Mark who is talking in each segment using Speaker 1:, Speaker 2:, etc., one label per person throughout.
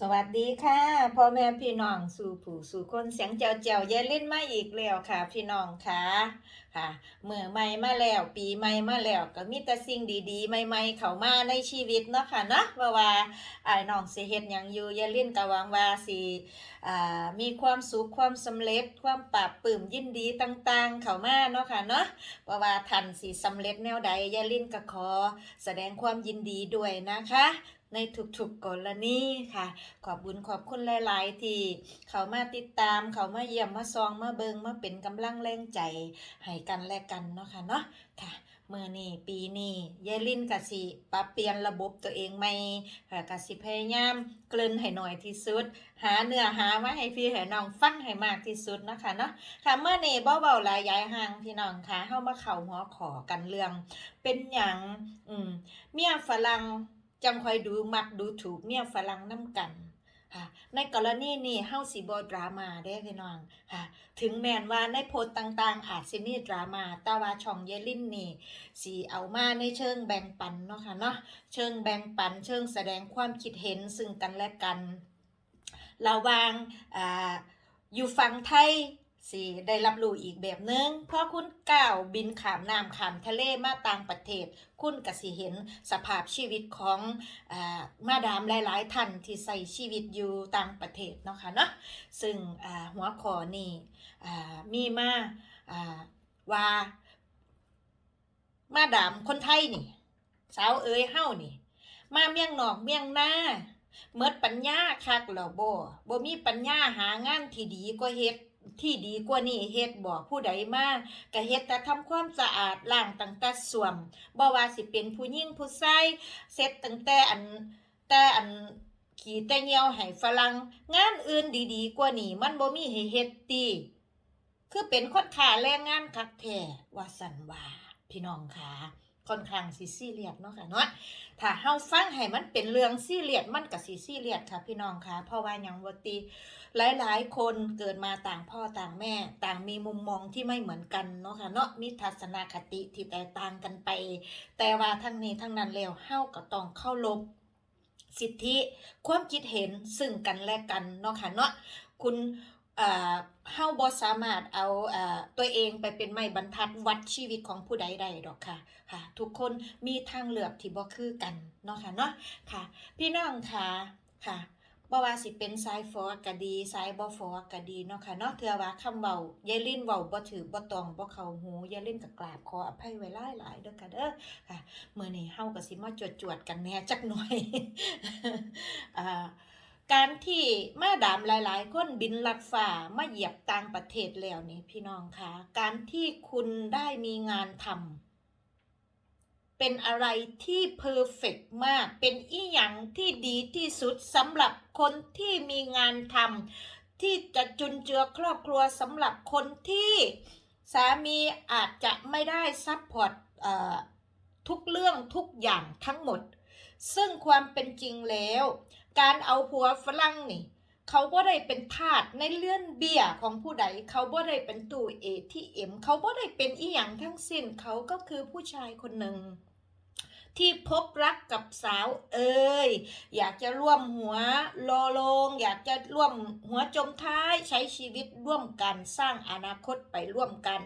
Speaker 1: สวัสดีค่ะพ่อแม่พี่น้องสู่ผู้สู่คนเสียงเจ้าเจ้าเยาลิ่นมาอีกแล้วค่ะ พี่น้องค่ะค่ะเมื่อใหม่มาแล้วปีใหม่มาแล้วก็มีแต่สิ่งดีๆ ใหม่ ๆ เข้ามาในชีวิตเนาะค่ะเนาะว่าว่าอ้น้องสิเฮ็ดหยังอยู่เยาลิ่นก็หวังว่าสิอ่ามีความสุขความสำเร็จ ความปราบปลื้มยินดีต่างๆ เข้ามาเนาะค่ะเนาะว่าว่าท่านสิสำเร็จแนวใดยาลิ่นก็ขอ แสดงความยินดีด้วยนะคะ ในทุกๆกรณีค่ะ ขอบบุญขอบคุณหลาย ๆ ที่เขามาติดตาม เขามาเยี่ยมมาซองมาเบิงมาเป็นกำลังแรงใจให้กันและกันเนาะค่ะเนาะค่ะเมื่อนี้ปีนี้ยายลินกะสิปรับเปลี่ยนระบบตัวเองใหม่ค่ะกะสิพยายามเกลิ่นให้หน่อยที่สุด หาเนื้อหามาให้พี่ให้น้องฟังให้มากที่สุดนะคะเนาะค่ะเมื่อนี้เบาๆหลายยายห่างพี่น้องค่ะเข้ามาเข่าหัวขอกันเรื่อง เป็นอย่างอืมเมียฝรั่ง จังคอยดูมักดูถูกเมียฝรั่งน้ำกันค่ะในกรณีนี้เฮาสิบ่ดราม่าได้พี่น้องค่ะ ถึงแม้นว่าในโพสต์ต่างๆ อาจสิมีดราม่าแต่ว่าช่องเยลินนี่สิเอามาในเชิงแบ่งปันเนาะค่ะเนาะเชิงแบ่งปัน เชิงแสดงความคิดเห็นซึ่งกันและกัน ระวางอ่าอยู่ฝั่งไทย สิได้รับรู้อีกแบบหนึงเพราะคุณก้าวบินขามน้ำขามทะเลมาต่างประเทศ คุณก็สิเห็นสภาพชีวิตของอมาดามหลาย ๆ ท่านที่ใส่ชีวิตอยู่ต่างประเทศเนาะค่ะเนาะซึ่งหัวข้อนี่มีมาอ่าว่ามาดามคนไทยนี่ สาวเอ๋ยเฮ้านี่ มาเมียงนอกเมียงหน้าเมิดปัญญาคักแล้วบ่บ่มีปัญญาหางานที่ดีกว่าเฮ็ด ที่ดีกว่านี้เฮ็ดบ่ผู้ใดมาก็เฮ็ดแต่ทำความสะอาดล้างตั้งแต่ส่วมบ่ว่าสิเป็นผู้หญิงผู้ชายเสร็จตั้งแต่อันแต่อันขี่แต่เหี่ยวให้ฝรั่งงานอื่นดีๆ กว่านี้มันบ่มีให้เฮ็ดติคือเป็นคนขาแรงงานคักแท้ว่าซั่นว่าพี่น้องค่ะ ค่อนข้างสิซีเรียสเนาะค่ะเนาะถ้าเฮาฟังให้มันเป็นเรื่องซีเรียสมันก็สิซีเรียสค่ะพี่น้องค่ะ เพราะว่ายังบ่ติหลายๆ คนเกิดมาต่างพ่อต่างแม่ ต่างมีมุมมองที่ไม่เหมือนกันเนาะค่ะเนาะมีทัศนคติที่แตกต่างกันไป แต่ว่าทั้งนี้ทั้งนั้นแล้วเฮาก็ต้องเข้ารบสิทธิความคิดเห็นซึ่งกันและกันเนาะค่ะเนาะคุณ เออเฮาบ่สามารถเอาเออตัวเองไปเป็นไม้บรรทัดวัดชีวิตของผู้ใดได้ดอกค่ะค่ะ ทุกคนมีทางเลือกที่บ่คือกันเนาะค่ะเนาะค่ะ พี่น้องค่ะค่ะบ่ว่าสิเป็นสายฟอก็ดีสายบ่ฟอก็ดีเนาะค่ะเนาะเทื่อว่าคำเว้ายายลิ้นเว้าบ่ถือบ่ตรงบ่เข้าหูยายลิ้นก็กราบขออภัยไว้หลายๆเด้อค่ะเด้อค่ะมื้อนี้เฮาก็สิมาจวดๆกันแหน่จักหน่อยอ่า การที่มาดามหลาย ๆ คนบินลัดฟ้ามาเหยียบต่างประเทศแล้วนี่พี่น้องคะการที่คุณได้มีงานทำเป็นอะไรที่เพอร์เฟกมาก เป็นอีหยังที่ดีที่สุดสำหรับคนที่มีงานทำที่จะจุนเจือครอบครัวสำหรับคนที่สามีอาจจะไม่ได้ซัพพอร์ตทุกเรื่องทุกอย่างทั้งหมด ซึ่งความเป็นจริงแล้ว การเอาผัวฝรั่งนี่ เขาบ่ได้เป็นทาสในเลื่อนเบี้ยของผู้ใด เขาบ่ได้เป็นตู้เอที่เอ็มเขาบ่ได้เป็นอีหยังทั้งสิ้น เขาก็คือผู้ชายคนหนึ่ง ที่พบรักกับสาวเอ่ยอยากจะร่วมหัวโลโลง อยากจะร่วมหัวจมท้ายใช้ชีวิตร่วมกันสร้างอนาคตไปร่วมกัน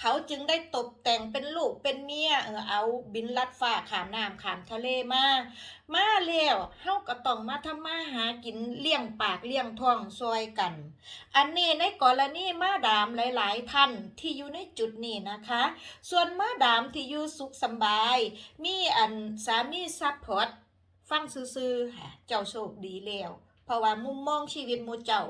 Speaker 1: เขาจึงได้ตกแต่งเป็นลูกเป็นเมียเออเอาบินลัดฟ้าขามน้ำขามทะเลมามาแล้วเฮาก็ต้องมาทำมาหากินเลี้ยงปากเลี้ยงท้องซอยกัน อันนี้ในกรณีมาดามหลาย ๆ ท่านที่อยู่ในจุดนี้นะคะ ส่วนมาดามที่อยู่สุขสบาย มีอันสามีซัพพอร์ตฟังซื่อๆค่ะเจ้าโชคดีแล้ว เพราะว่ามุมมองชีวิตมูเจ้า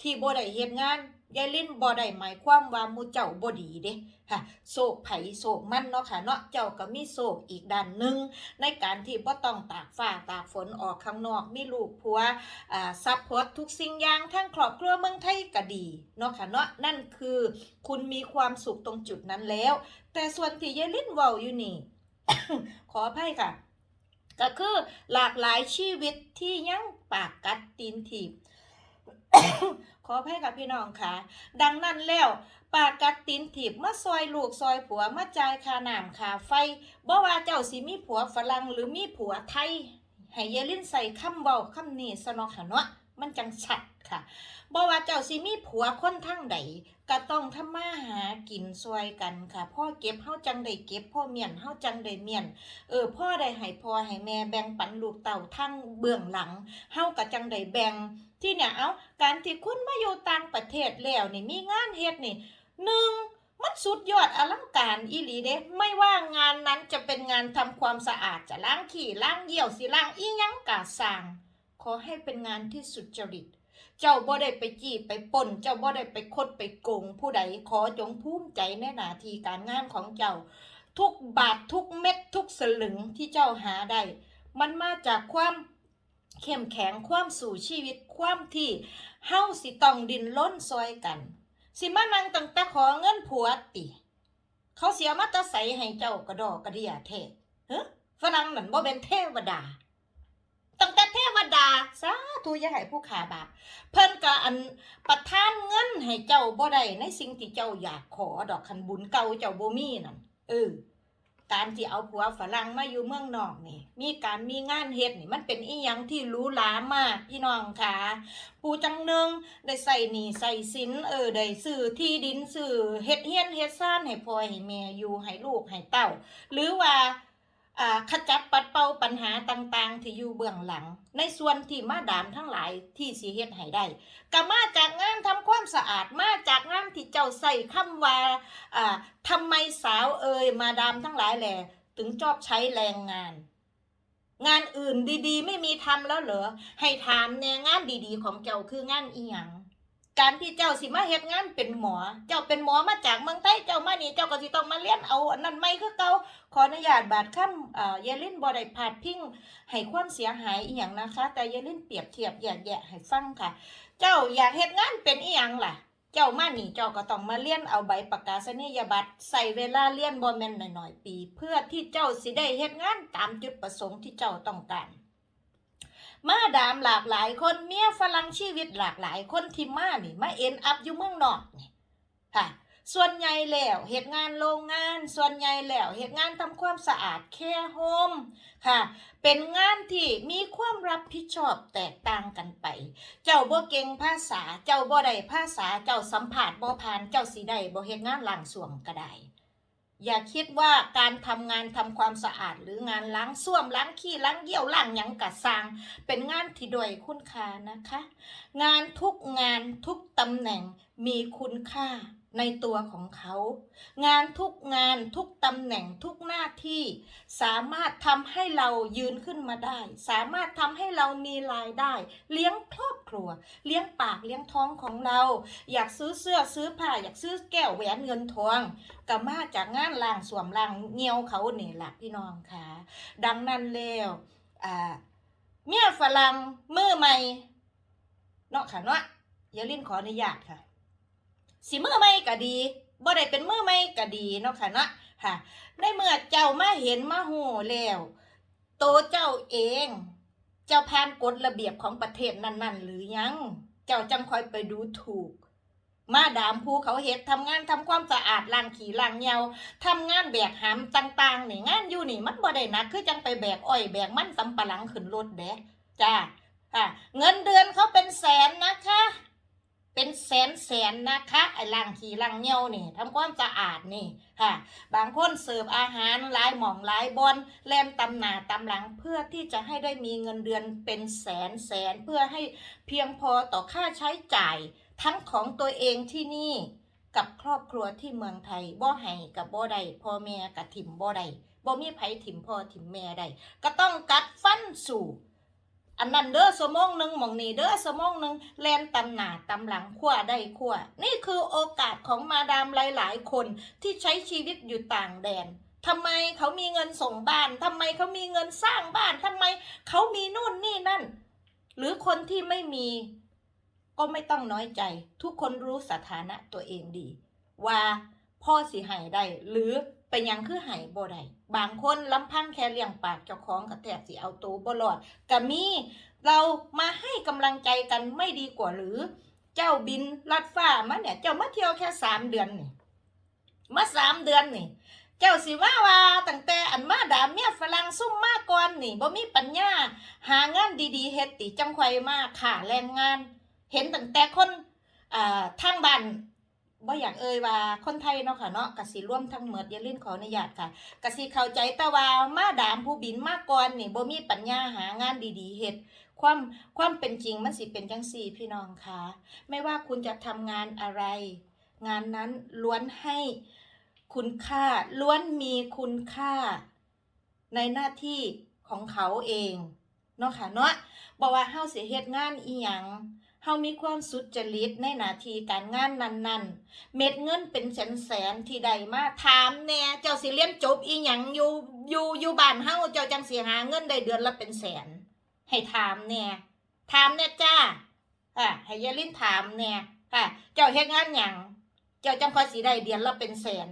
Speaker 1: ที่บ่ได้เฮ็ดงานยายลิ้นบ่ได้หมายความว่ามูเจ้าบ่ดีเด้ค่ะโศกไผโศกมันเนาะค่ะเนาะเจ้าก็มีโศกอีกด้านหนึ่งในการที่บ่ต้องตากฟ้าตากฝนออกข้างนอกมีลูกผัวอ่าซัพพอร์ตทุกสิ่งอย่างทั้งครอบครัวเมืองไทยก็ดีเนาะค่ะเนาะนั่นคือ คุณมีความสุขตรงจุดนั้นแล้ว แต่ส่วนที่ยายลิ้นเว้าอยู่นี่ ขออภัยค่ะ ก็คือหลากหลายชีวิตที่ยังปากกัดตีนถีบขออภัยกับพี่น้องค่ะ ดังนั้นแล้วปากกัดตีนถีบมาซอยลูกซอยผัวมาจ่ายค่าน้ำค่าไฟบ่ว่าเจ้าสิมีผัวฝรั่งหรือมีผัวไทยให้ยายลิ้นใส่คำเว้าคำนี้ซะเนาะค่ะเนาะมันจังชัดค่ะบ่ว่าเจ้าสิมีผัวคนทางใด ก็ต้องทำมาหากินซวยกันค่ะพ่อเก็บเฮาจังได้เก็บพ่อเมียนเฮาจังได้เมียน เออพ่อได้ให้พ่อให้แม่แบ่งปันลูกเต่าทั้งเบื้องหลังเฮาก็จังได้แบ่งที่เนี่ยเอาการที่คุณมาอยู่ต่างประเทศแล้วนี่มีงานเฮ็ดนี่หนึ่งมันสุดยอดอลังการอีหลีเด้ไม่ว่างานนั้นจะเป็นงานทำความสะอาดจะล้างขี้ล้างเยี่ยวสิล้างอีหยังกาสร้าง ขอให้เป็นงานที่สุจริต เจ้าบ่ได้ไปจี้ไปปล้นเจ้าบ่ได้ไปคดไปโกง ผู้ใดขอจงภูมิใจในหน้าที่การงานของเจ้า ทุกบาททุกเม็ดทุกสลึงที่เจ้าหาได้ มันมาจากความเข้มแข็งความสู่ชีวิตความที่เฮาสิต้องดินล้นซอยกัน สิมานั่งตั้งแต่ขอเงินผัวติ เขาเสียมาตะใสให้เจ้ากระดอกกระเดียเทศเฮ้ฝรั่งนั่นบ่เป็นเทวดา ตั้งแต่เทวดาสาธุอย่าให้ผู้ขาบาปเพิ่นก็อันประทานเงินให้เจ้าบ่ได้ในสิ่งที่เจ้าอยากขอดอกคันบุญเก่าเจ้าบ่มีนั่นเออการที่เอาผัวฝรั่งมาอยู่เมืองนอกนี่ มีการมีงานเฮ็ดนี่มันเป็นอีหยังที่รู้หลามากพี่น้องค่ะผู้จังหนึงได้ใส่หนี้ใส่สินเออได้ซื้อที่ดินซื้อเฮ็ดเฮียนเฮ็ดซ่านให้พ่อให้แม่อยู่ให้ลูกให้เต้า หรือว่า ขจัดปัดเป่าปัญหาต่างๆ ที่อยู่เบื้องหลัง ในส่วนที่มาดามทั้งหลายที่สิเฮ็ดให้ได้ก็มาจากงานทำความสะอาดมาจากงานที่เจ้าใส่คำว่าอ่าทำไมสาวเอ่ยมาดามทั้งหลายแหล่ถึงชอบใช้แรงงาน งานอื่นดีๆ ไม่มีทำแล้วเหรอให้ถามแนงานดีๆ ของเจ้าคืองานอีหยัง การที่เจ้าสิมาเฮ็ดงานเป็นหมอ เจ้าเป็นหมอมาจากเมืองไทย เจ้ามานี่เจ้าก็สิต้องมาเรียนเอาอันนั้นไม่คือเก่าขออนุญาตบาดคำอ่าเยลินบ่ได้พาดพิงให้ความเสียหายอีหยังนะคะ แต่เยลินเปรียบเทียบแยกๆให้ฟังค่ะ เจ้าอยากเฮ็ดงานเป็นอีหยังล่ะ เจ้ามานี่เจ้าก็ต้องมาเรียนเอาใบประกาศนียบัตรใส่เวลาเรียนบ่แม่นหน่อยๆปี เพื่อที่เจ้าสิได้เฮ็ดงานตามจุดประสงค์ที่เจ้าต้องการ มาดามหลากหลายคนเมียฝรั่งชีวิตหลากหลายคนที่มานี่มาเอ็นอัพอยู่เมืองนอกนี่ค่ะส่วนใหญ่แล้วเหตุงานโรงงาน ส่วนใหญ่แล้วเหตุงานทำความสะอาดแค่โฮมค่ะ เป็นงานที่มีความรับผิดชอบแตกต่างกันไป เจ้าบ่เก่งภาษา เจ้าบ่ได้ภาษา เจ้าสัมผัสบ่ผ่าน เจ้าสิได้บ่เฮ็ดงานหล้างสวมก็ได้ อย่าคิดว่าการทำงานทำความสะอาด หรืองานล้างส้วมล้างขี้ล้างเยี่ยวล้างหยังกะสร้าง เป็นงานที่ด้วยคุณค่านะคะ งานทุกงานทุกตำแหน่งมีคุณค่า ในตัวของเขา งานทุกงานทุกตำแหน่งทุกหน้าที่ สามารถทำให้เรายืนขึ้นมาได้ สามารถทำให้เรามีรายได้ เลี้ยงครอบครัว เลี้ยงปากเลี้ยงท้องของเรา อยากซื้อเสื้อซื้อผ้า อยากซื้อแก้วแหวนเงินทองก็มาจากงานล่างสวมล่างเงียวเขาเนี่แหละพี่น้องค่ะ ดังนั้นแล้วอ่าเมียฝรั่งมือใหม่เนาะค่ะเนาะอย่าลิ้นขออนุญาตค่ะ สิมือใหม่ก็ดีบ่ได้เป็นมือใหม่ก็ดีเนาะค่ะเนาะค่ะในเมื่อเจ้ามาเห็นมาหูแล้วโตเจ้าเอง เจ้าผ่านกฎระเบียบของประเทศนั้น ๆ หรือยัง เจ้าจังคอยไปดูถูก มาดามภูเขาเฮ็ดทำงานทำความสะอาดล้างขี้ล้างเหยาทำงานแบกหามต่างๆนี่งานอยู่นี่มันบ่ได้นักคือจังไปแบกอ้อยแบกมันสำปะหลังขึ้นรถเด้จ้าค่ะเงินเดือนเขาเป็นแสนนะคะ เป็นแสนแสนนะคะไอ้ล้างขี้ล้างเหยานี่ทำความสะอาดนี่ค่ะ บางคนเสิร์ฟอาหารหลายหม่องหลายบอนแลนตำหนาตำหลังเพื่อที่จะให้ได้มีเงินเดือนเป็นแสนแสนเพื่อให้เพียงพอต่อค่าใช้จ่ายทั้งของตัวเองที่นี่กับครอบครัวที่เมืองไทยบ่ให้กับบ่ได้พ่อแม่กับถิ่มบ่ได้บ่มีไผถิ่มพ่อถิ่มแม่ได้ก็ต้องกัดฟันสู่ อันนั้นเด้อสมองหนึ่งมองนี่เด้อสมองหนึ่งแลนตำหนาตำหลังขั้วได้ขั้วนี่คือโอกาสของมาดามหลาย ๆ คนที่ใช้ชีวิตอยู่ต่างแดนทำไมเขามีเงินส่งบ้านทำไมเขามีเงินสร้างบ้านทำไมเขามีนู่นนี่นั่น หรือคนที่ไม่มีก็ไม่ต้องน้อยใจ ทุกคนรู้สถานะตัวเองดี ว่าพ่อสิหายได้หรือ เป็นยังคือหายบ่ได้บางคนลำพังแค่เลี้ยงปากเจ้าของกับแทบสิเอาตัวบ่รอดก็มีเรามาให้กำลังใจกันไม่ดีกว่าหรือ เจ้าบินลัดฟ้ามาเนี่ย เจ้ามาเที่ยวแค่สามเดือนนี่มาสามเดือนนี่เจ้าสิว่าว่าตั้งแต่อันมาดามเมียฝรั่งซุ่มมาก่อนนี่บ่มีปัญญา หางานดีๆเฮ็ดติจังไขวยมาค่ะแรงงาน เห็นตั้งแต่คนอ่าทางบ้าน บ่อยากเอ่ยว่าคนไทยเนาะค่ะเนาะกสิร่วมทั้งหมดอย่าลืมขออนุญาตค่ะกสิเข้าใจต่ว่ามาดามผู้บินมาก่อนนี่บ่มีปัญญาหางานดีๆเฮ็ดความความเป็นจริงมันสิเป็นจังซี่พี่น้องค่ะไม่ว่าคุณจะทำงานอะไร งานนั้นล้วนให้คุณค่า ล้วนมีคุณค่า ในหน้าที่ของเขาเองเนาะค่ะเนาะบอกว่าเฮาสิเฮ็ดงานอีหยังามีความสุดจริตในหน้าที่การงานนั้นๆ เม็ดเงินเป็นแสนๆที่ใดมาถามแน่เจ้าสิเรียนจบอีหยังอยู่อยู่อยู่บ้านเฮาเจ้าจังสิหาเงินได้เดือนละเป็นแสน ให้ถามแน่ถามแน่จ้าอะให้ยาลินถามแน่ค่ะเจ้าเฮ็ดงานหยังเจ้าจังคอยสิได้เดือนละเป็นแสน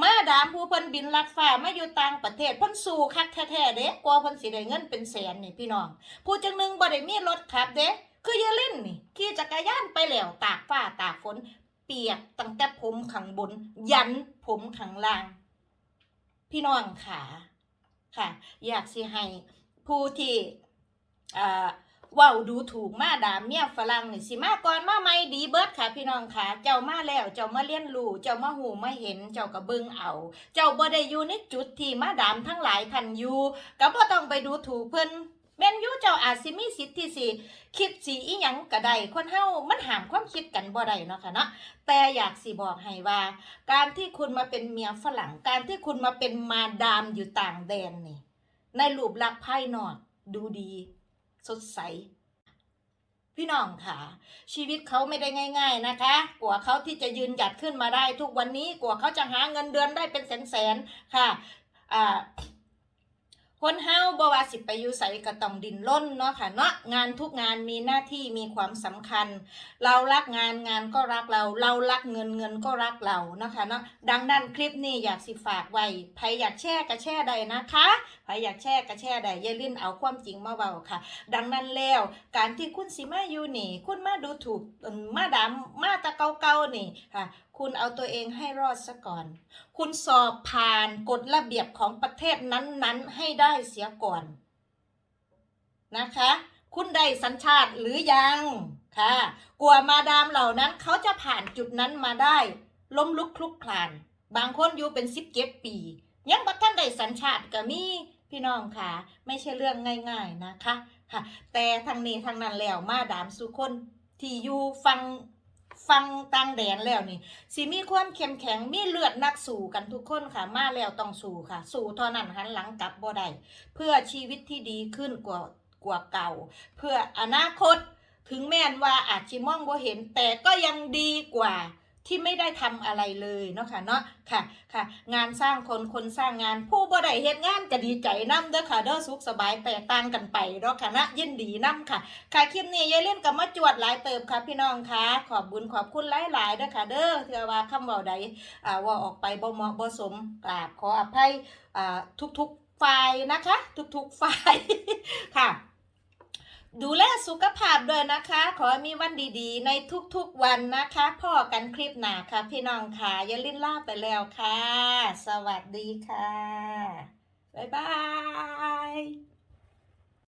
Speaker 1: มาดามผู้เพิ่นบินลัดฟ้ามาอยู่ต่างประเทศพิ่นสู้คักแท้ๆเด้กว่าพิ่นสิได้เงินเป็นแสนนี่พี่น้อง ผู้จังหนึ่งบ่ได้มีรถขับเด้ คืออย่าเล่นนี่ขี่จักรยานไปแล้วตากฟ้าตากฝน เปียกตั้งแต่ผมข้างบน ยันผมข้างล่าง พี่น้องค่ะค่ะ อยากสิให้ผู้ที่อ่าว้าดูถูกมาดามเมียฝรั่งนี่สิมาก่อนมาใหม่ดีเบิดค่ะ พี่น้องค่ะ เจ้ามาแล้ว เจ้ามาเรียนรู้เจ้ามาหูมาเห็น เจ้าก็เบิงเอา เจ้าบ่ได้อยู่ในจุดที่มาดามทั้งหลายท่านอยู่ก็บ่ต้องไปดูถูกเพิ่น แม่นยูเจ้าอาจสิมีสิทธิ์ที่สิคิดสิอีหยังก็ได้คนเฮามันห้ามความคิดกันบ่ได้เนาะค่ะเนาะแต่อยากสิบอกให้ว่า การที่คุณมาเป็นเมียฝรั่ง การที่คุณมาเป็นมาดามอยู่ต่างแดนนี่ ในรูปลักษณ์ภายนอกดูดี สดใส พี่น้องค่ะ ชีวิตเขาไม่ได้ง่าย ๆนะคะ กว่าเขาที่จะยืนหยัดขึ้นมาได้ทุกวันนี้กว่าเขาจะหาเงินเดือนได้เป็นแสนๆค่ะอ่า คนเฮาบ่ว่าสิไปอยู่ไสก็ต้องดินล้นเนาะค่ะเนาะงานทุกงานมีหน้าที่มีความสำคัญ เรารักงานงานก็รักเรา เรารักเงินเงินก็รักเราเนาะค่ะเนาะดังนั้นคลิปนี้อยากสิฝากไว้ใครอยากแชร์ก็แชร์ได้นะคะใครอยากแชร์ก็แชร์ได้อย่าลืมเอาความจริงมาเว้าค่ะ ดังนั้นแล้วการที่คุณสิมาอยู่นี่ คุณมาดูถูกมาดามมาตะเกาๆนี่ค่ะ คุณเอาตัวเองให้รอดซะก่อน คุณสอบผ่านกฎระเบียบของประเทศนั้นๆ ให้ได้เสียก่อน นะคะ คุณได้สัญชาติหรือยังค่ะกลัวมาดามเหล่านั้นเขาจะผ่านจุดนั้นมาได้ ล้มลุกคลุกคลาน บางคนอยู่เป็นสิบเจ็ดปี ยังบัท่านได้สัญชาติก็มีพี่น้องค่ะ ไม่ใช่เรื่องง่ายๆนะคะค่ะ แต่ทางนี้ทางนั้นแล้วมาดามสุคนที่อยู่ฟัง ฟังต่างแดนแล้วนี่สิมีความเข้มแข็งมีเลือดนักสู้กันทุกคนค่ะ มาแล้วต้องสู้ค่ะ สู้เท่านั้นหันหลังกลับบ่ได้เพื่อชีวิตที่ดีขึ้นกว่ากว่าเก่า เพื่ออนาคตถึงแม้นว่าอาจจะมองบ่เห็นแต่ก็ยังดีกว่า ที่ไม่ได้ทำอะไรเลยเนาะค่ะเนาะค่ะค่ะ งานสร้างคนคนสร้างงานผู้บ่ได้เฮ็ดงานก็ดีใจนํเด้อค่ะเด้อสุขสบายแตกต่างกันไปเนาะค่ะนะยินดีนํค่ะ ค่ะคลิปนี้ยายเล่นกับมาจวดหลายเติบค่ะพี่น้องค่ะ ขอบบุญขอบคุณหลายๆเด้อค่ะ เด้อเถื่อว่าคำเว้าใดอ่าว่าออกไปบ่เหมาะบ่สมกราบขออภัยอ่าทุกๆฝ่ายนะคะ ทุกๆฝ่ายค่ะ ดูแลสุขภาพด้วยนะคะ ขอให้มีวันดีๆ ในทุกๆวันนะคะ พ่อกันคลิปหนาค่ะ พี่น้องค่ะอย่าลิ้นลาไปแล้วค่ะ สวัสดีค่ะ บ๊ายบาย